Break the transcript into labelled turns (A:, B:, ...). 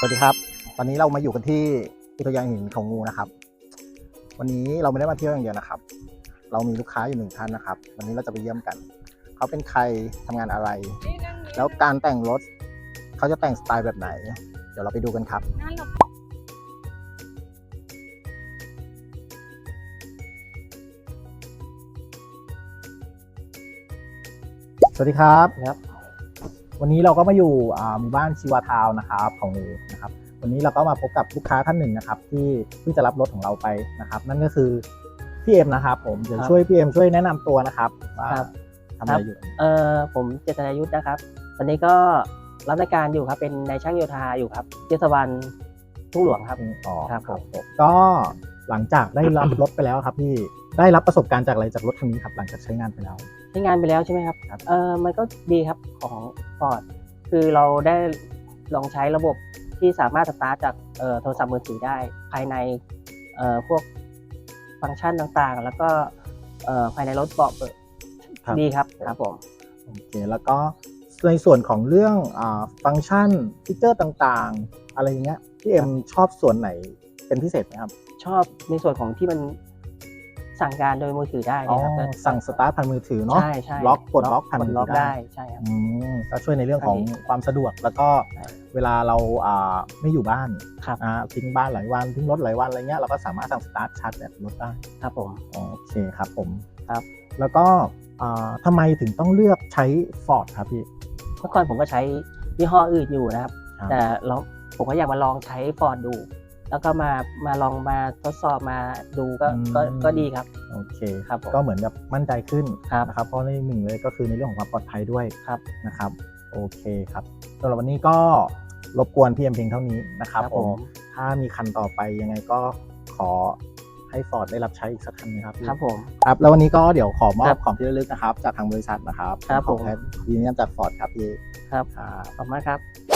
A: สวัสดีครับ ตอนนี้เรามาอยู่กันที่อุทยานหินเขางูนะครับ วันนี้เราไม่ได้มาเที่ยวอย่างเดียวนะครับ เรามีลูกค้าอยู่หนึ่งท่านนะครับ วันนี้เราจะไปเยี่ยมกัน เขาเป็นใครทำงานอะไร แล้วการแต่งรถเขาจะแต่งสไตล์แบบไหน เดี๋ยวเราไปดูกันครับสวัสดีครับ
B: ครับ
A: วันนี้เราก็มาอยู่อ่าหมู่บ้านชีวาทาวน์นะครับของงูนะครับ วันนี้เราก็มาพบกับลูกค้าท่านหนึ่งนะครับ ที่เพิ่งจะรับรถของเราไปนะครับ นั่นก็คือพี่เอ็มนะครับ ผมเดี๋ยว
B: ครับ
A: ช่วยพี่เอ็มช่วยแนะนำตัวนะครับว่า
B: ครับ
A: ทำอะไรอยู่
B: เอ่อผมเจตนายุทธนะครับตอนนี้ก็รับราชการอยู่ครับเป็นนายช่างโยธาอยู่ครับเทศบาลทุ่งหลวงครับ
A: อ๋อ
B: ครับผม
A: ก็หลังจากได้รับรถไปแล้วครับพี่ ได้รับประสบการณ์จากอะไรจากรถคันนี้ครับหลังจากใช้งานไปแล้ว
B: ใช้งานไปแล้วใช่ไหมครับ
A: ครับ
B: เออมันก็ดีครับของฟอร์ดคือเราได้ลองใช้ระบบที่สามารถสตาร์ทจากเอ่อโทรศัพท์มือถือได้ภายในเอ่อพวกฟังก์ชันต่างๆ แล้วก็เอ่อภายในรถเบาะเปิด
A: ครับ
B: ดีครับครับผม
A: โอเคแล้วก็ในส่วนของเรื่องอาฟังก์ชันฟีเจอร์ต่างๆ อะไรอย่างเงี้ยพี่เอ็มชอบส่วนไหนเป็นพิเศษไหมครับ
B: ชอบในส่วนของที่มัน สั่งการโดยมือถือได้
A: อ๋อ
B: นะครับ
A: สั่งสตาร์ทผ่านมือถือเนาะ
B: ใช่ใช่
A: ล็อกกดล็อกผ่าน
B: ก
A: มื
B: ด
A: อ
B: ล็อก
A: ถือ
B: ได้ใช่ครับ
A: อืมก็ช่วยในเรื่องของ
B: อันนี้
A: ความสะดวกแล้วก็
B: ใช่
A: เวลาเราอ่าไม่อยู่บ้าน
B: ครับ
A: อ่าทิ้งบ้านหลายวันทิ้งรถหลายวันอะไรเงี้ยเราก็สามารถสั่งสตาร์ทชาร์จแบตรถได้
B: ครับผม
A: โอเคครับผม
B: ครับ
A: แล้วก็อ่าทำไมถึงต้องเลือกใช้ Ford ครับพี่
B: เมื่อก่อนผมก็ใช้ยี่ห้ออื่นอยู่นะครับ
A: ครับ
B: แต่เราผมก็อยากมาลองใช้ฟอร์ดดู แล้วก็มามาลองมาทดสอบมาดูก็ก็ก็ดีครับ
A: โอเค
B: ครับผม
A: ก็เหมือนกับมั่นใจขึ้น
B: ครับ
A: นะครับเพราะในหนึ่งเลยก็คือในเรื่องของความปลอดภัยด้วย
B: ครับ
A: นะครับโอเคครับสำหรับวันนี้ก็รบกวนพี่เอ็มเพียงเท่านี้นะครับผมถ้ามีคันต่อไปยังไงก็ขอให้ฟอร์ดได้รับใช้อีกสักคันนะครับพี่
B: ครับผม
A: ครับแล้ววันนี้ก็เดี๋ยวขอมอ
B: ครับบ
A: ของที่ระลึกนะครับ จากทางบริษัทนะครับ
B: ครับ
A: ขอ
B: ผม
A: แทนยืนยันจากฟอร์ดครับพี่
B: ครับ
A: ครับ
B: ขอบคุณมากครับ